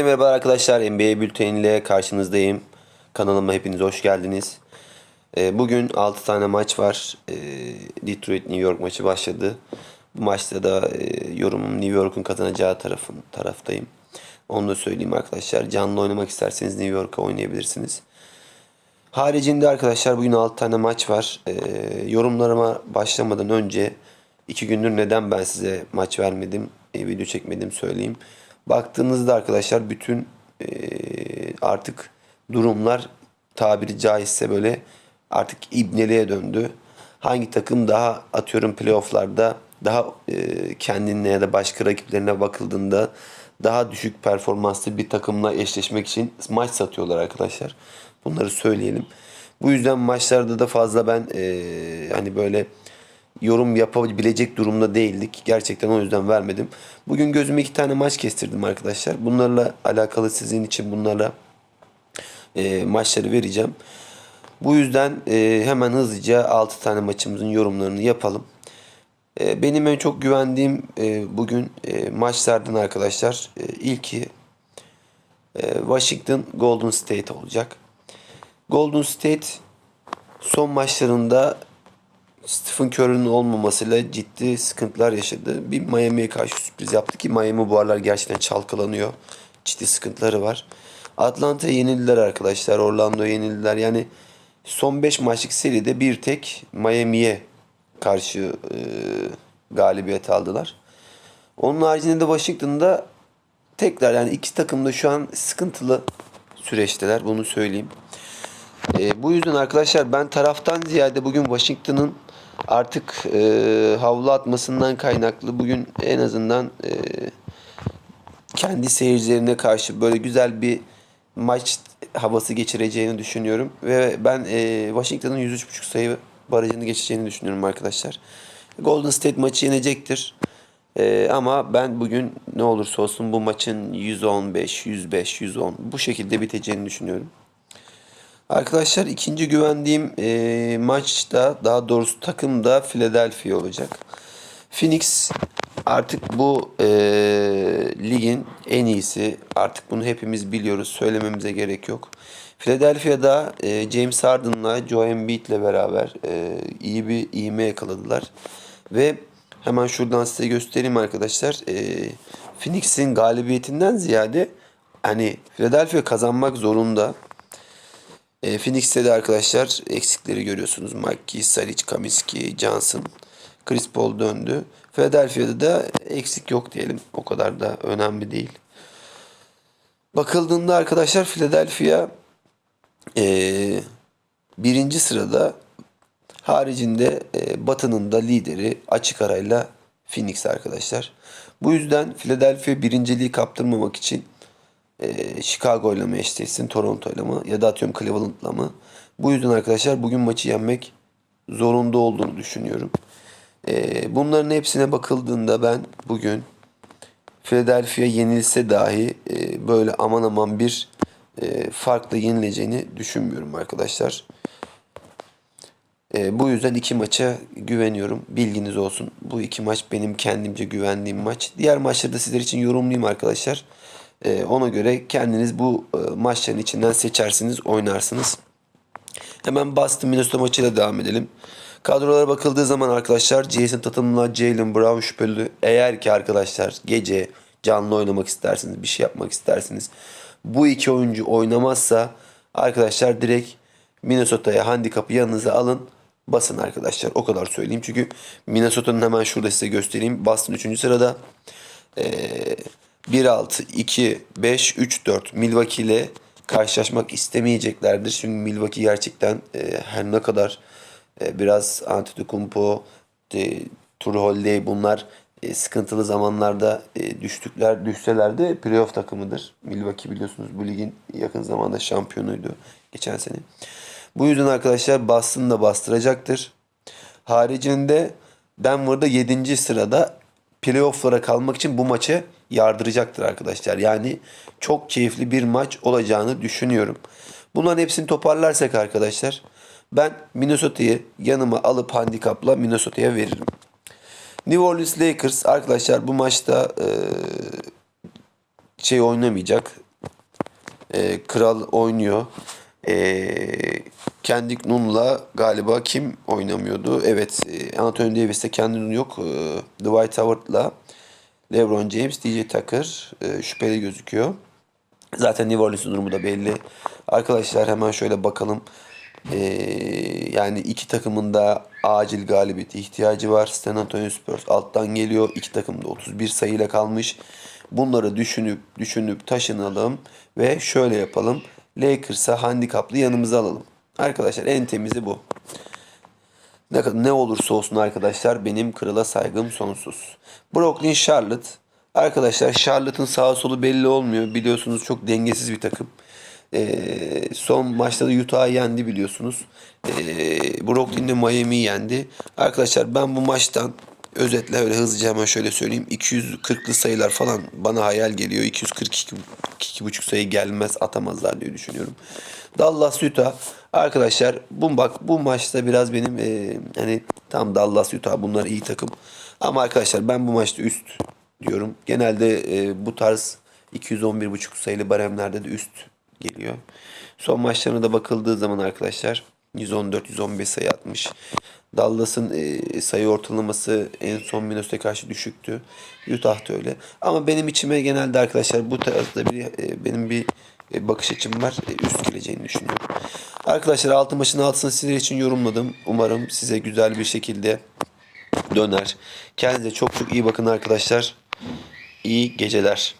Merhaba arkadaşlar NBA bülteniyle karşınızdayım. Kanalıma hepiniz hoş geldiniz. Ee, Bugün 6 tane maç var. Ee, Detroit New York maçı başladı. Bu maçta da e, yorumum New York'un kazanacağı tarafın taraftayım. Onu da söyleyeyim arkadaşlar. Canlı oynamak isterseniz New York'a oynayabilirsiniz. Haricinde arkadaşlar bugün 6 tane maç var. Ee, yorumlarıma başlamadan önce 2 gündür neden ben size maç vermedim, e, video çekmedim söyleyeyim. Baktığınızda arkadaşlar bütün artık durumlar tabiri caizse böyle artık ibneliğe döndü. Hangi takım daha atıyorum playofflarda daha kendine ya da başka rakiplerine bakıldığında daha düşük performanslı bir takımla eşleşmek için maç satıyorlar arkadaşlar. Bunları söyleyelim. Bu yüzden maçlarda da fazla ben e, hani böyle yorum yapabilecek durumda değildik. Gerçekten o yüzden vermedim. Bugün gözüme iki tane maç kestirdim arkadaşlar. Bunlarla alakalı sizin için bunlarla e, maçları vereceğim. Bu yüzden e, hemen hızlıca 6 tane maçımızın yorumlarını yapalım. E, benim en çok güvendiğim e, bugün e, maçlardan arkadaşlar e, ilki e, Washington Golden State olacak. Golden State son maçlarında Stephen Curry'nin olmamasıyla ciddi sıkıntılar yaşadı. Bir Miami'ye karşı sürpriz yaptı ki Miami bu aralar gerçekten çalkalanıyor. Ciddi sıkıntıları var. Atlanta'ya yenildiler arkadaşlar. Orlando'ya yenildiler. Yani son 5 maçlık seride bir tek Miami'ye karşı e, galibiyet aldılar. Onun haricinde de Washington'da tekrar yani iki takım da şu an sıkıntılı süreçteler. Bunu söyleyeyim. E, bu yüzden arkadaşlar ben taraftan ziyade bugün Washington'ın artık e, havlu atmasından kaynaklı bugün en azından e, kendi seyircilerine karşı böyle güzel bir maç havası geçireceğini düşünüyorum. Ve ben e, Washington'ın 103.5 sayı barajını geçeceğini düşünüyorum arkadaşlar. Golden State maçı yenecektir. E, ama ben bugün ne olursa olsun bu maçın 115, 105, 110 bu şekilde biteceğini düşünüyorum. Arkadaşlar ikinci güvendiğim e, maçta daha doğrusu takımda Philadelphia olacak. Phoenix artık bu e, ligin en iyisi. Artık bunu hepimiz biliyoruz. Söylememize gerek yok. Philadelphia'da e, James Harden'la Joel Embiid'le beraber e, iyi bir iğme yakaladılar. Ve hemen şuradan size göstereyim arkadaşlar. E, Phoenix'in galibiyetinden ziyade hani Philadelphia kazanmak zorunda. E, Phoenix'te de arkadaşlar eksikleri görüyorsunuz. McGee, Saric, Kaminsky, Johnson, Chris Paul döndü. Philadelphia'da da eksik yok diyelim. O kadar da önemli değil. Bakıldığında arkadaşlar Philadelphia e, birinci sırada haricinde e, Batı'nın da lideri açık arayla Phoenix arkadaşlar. Bu yüzden Philadelphia birinciliği kaptırmamak için e, Chicago ile mi eşleşsin, Toronto ile mi ya da atıyorum Cleveland'la mı? Bu yüzden arkadaşlar bugün maçı yenmek zorunda olduğunu düşünüyorum. E, bunların hepsine bakıldığında ben bugün Philadelphia yenilse dahi e, böyle aman aman bir e, farkla yenileceğini düşünmüyorum arkadaşlar. E, bu yüzden iki maça güveniyorum. Bilginiz olsun. Bu iki maç benim kendimce güvendiğim maç. Diğer maçları da sizler için yorumlayayım arkadaşlar. E, ona göre kendiniz bu e, maçların içinden seçersiniz, oynarsınız. Hemen Boston Minnesota maçıyla devam edelim. Kadrolara bakıldığı zaman arkadaşlar Jason Tatum'la Jalen Brown şüpheli. Eğer ki arkadaşlar gece canlı oynamak istersiniz, bir şey yapmak istersiniz. Bu iki oyuncu oynamazsa arkadaşlar direkt Minnesota'ya handikapı yanınıza alın. Basın arkadaşlar. O kadar söyleyeyim. Çünkü Minnesota'nın hemen şurada size göstereyim. Boston 3. sırada. Ee, 1-6, 2, 5, 3, 4 Milwaukee ile karşılaşmak istemeyeceklerdir. Çünkü Milwaukee gerçekten e, her ne kadar e, biraz Antetokounmpo, e, True bunlar e, sıkıntılı zamanlarda e, düştükler düşseler de playoff takımıdır. Milwaukee biliyorsunuz bu ligin yakın zamanda şampiyonuydu geçen sene. Bu yüzden arkadaşlar Boston da bastıracaktır. Haricinde Denver'da 7. sırada playoff'lara kalmak için bu maçı yardıracaktır arkadaşlar. Yani çok keyifli bir maç olacağını düşünüyorum. Bunların hepsini toparlarsak arkadaşlar ben Minnesota'yı yanıma alıp handikapla Minnesota'ya veririm. New Orleans Lakers arkadaşlar bu maçta e, şey oynamayacak. E, Kral oynuyor. E, Kendrick Nunn'la galiba kim oynamıyordu? Evet, e, Anthony Davis'te Kendrick Nunn yok. E, Dwight Howard'la LeBron James, DJ Tucker e, şüpheli gözüküyor. Zaten New Orleans'ın durumu da belli. Arkadaşlar hemen şöyle bakalım. Yani iki takımın da acil galibiyete ihtiyacı var. San Antonio Spurs alttan geliyor. İki takım da 31 sayıyla kalmış. Bunları düşünüp düşünüp taşınalım ve şöyle yapalım. Lakers'a handikaplı yanımıza alalım. Arkadaşlar en temizi bu. Ne, ne olursa olsun arkadaşlar benim krala saygım sonsuz. Brooklyn Charlotte. Arkadaşlar Charlotte'ın sağı solu belli olmuyor. Biliyorsunuz çok dengesiz bir takım. Ee, son maçta da Utah'ı yendi biliyorsunuz. Ee, Brooklyn de Miami'yi yendi. Arkadaşlar ben bu maçtan özetle öyle hızlıca hemen şöyle söyleyeyim. 240'lı sayılar falan bana hayal geliyor. 242 2,5 sayı gelmez atamazlar diye düşünüyorum. Dallas Utah arkadaşlar bu bak bu maçta biraz benim e, hani tam Dallas Utah bunlar iyi takım. Ama arkadaşlar ben bu maçta üst diyorum. Genelde e, bu tarz 211,5 sayılı baremlerde de üst geliyor. Son maçlarına da bakıldığı zaman arkadaşlar 114-115 sayı atmış. Dallas'ın e, sayı ortalaması en son Minnesota'ya karşı düşüktü. Utah da öyle. Ama benim içime genelde arkadaşlar bu tarzda bir e, benim bir e, bakış açım var. Üst geleceğini düşünüyorum. Arkadaşlar altı maçın altısını sizler için yorumladım. Umarım size güzel bir şekilde döner. Kendinize çok çok iyi bakın arkadaşlar. İyi geceler.